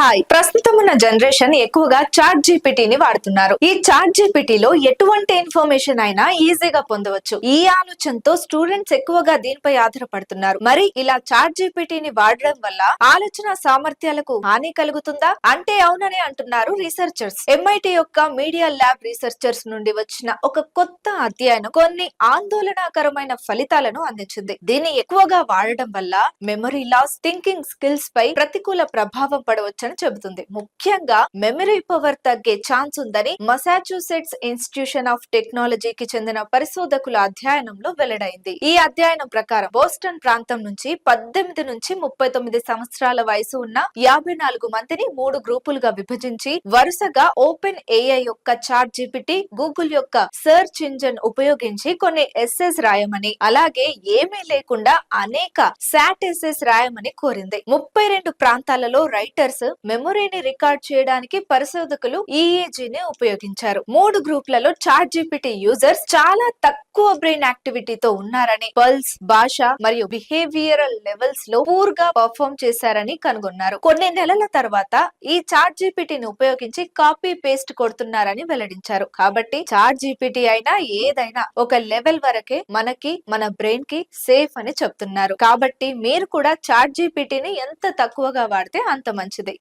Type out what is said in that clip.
Hi ప్రస్తుతం ఉన్న generation ఎక్కువగా చాట్ జీపీటీని వాడుతున్నారు. ఈ చాట్ జీపీటీలో ఎటువంటి ఇన్ఫర్మేషన్ అయినా ఈజీగా పొందవచ్చు. ఈ ఆలోచనతో స్టూడెంట్స్ ఎక్కువగా దీనిపై ఆధారపడుతున్నారు. మరి ఇలా చాట్ జీపీటీని వాడడం వల్ల ఆలోచన సామర్థ్యాలకు హాని కలుగుతుందా? అంటే అవునని అంటున్నారు రీసెర్చర్స్ ఎంఐటి యొక్క మీడియా ల్యాబ్ రీసెర్చర్స్ నుండి వచ్చిన ఒక కొత్త అధ్యయనం కొన్ని ఆందోళనకరమైన ఫలితాలను అందించింది. దీన్ని ఎక్కువగా వాడడం వల్ల మెమరీ లాస్ థింకింగ్ స్కిల్స్ పై ప్రతికూల ప్రభావం పడవచ్చు ఉంటుందని చెబుతుంది. ముఖ్యంగా మెమరీ పవర్ తగ్గే ఛాన్స్ ఉందని మసాచ్యూసెట్స్ ఇన్స్టిట్యూషన్ ఆఫ్ టెక్నాలజీకి చెందిన పరిశోధకుల అధ్యయనంలో వెల్లడైంది. ఈ అధ్యయనం ప్రకారం బోస్టన్ ప్రాంతం నుంచి పద్దెనిమిది నుంచి ముప్పై తొమ్మిది సంవత్సరాల వయసు ఉన్న యాభై నాలుగు మందిని మూడు గ్రూపులుగా విభజించి వరుసగా ఓపెన్ ఏఐ యొక్క చాట్ జీపీటీ గూగుల్ యొక్క సెర్చ్ ఇంజన్ ఉపయోగించి కొన్ని ఎస్ఎస్ రాయమని అలాగే ఏమీ లేకుండా అనేక సాట్ ఎస్ఎస్ రాయమని కోరింది. ముప్పై రెండు ప్రాంతాలలో రైటర్స్ మెమొరీని రికార్డ్ చేయడానికి పరిశోధకులు ఈఏజీని ని ఉపయోగించారు. మూడు గ్రూప్లలో చాట్ జీపీటీ యూజర్స్ చాలా తక్కువ బ్రెయిన్ యాక్టివిటీతో ఉన్నారని పల్స్ భాష మరియు బిహేవియరల్ లెవెల్స్లో పూర్గా పర్ఫామ్ చేశారని కనుగొన్నారు. కొన్ని నెలల తర్వాత ఈ చాట్ జీపీటీని ఉపయోగించి కాపీ పేస్ట్ కొడుతున్నారని వెల్లడించారు. కాబట్టి చాట్ జీపీటీ అయినా ఏదైనా ఒక లెవెల్ వరకే మనకి మన బ్రెయిన్కి సేఫ్ అని చెప్తున్నారు. కాబట్టి మీరు కూడా చాట్ జీపీటీని ఎంత తక్కువగా వాడితే అంత మంచిది.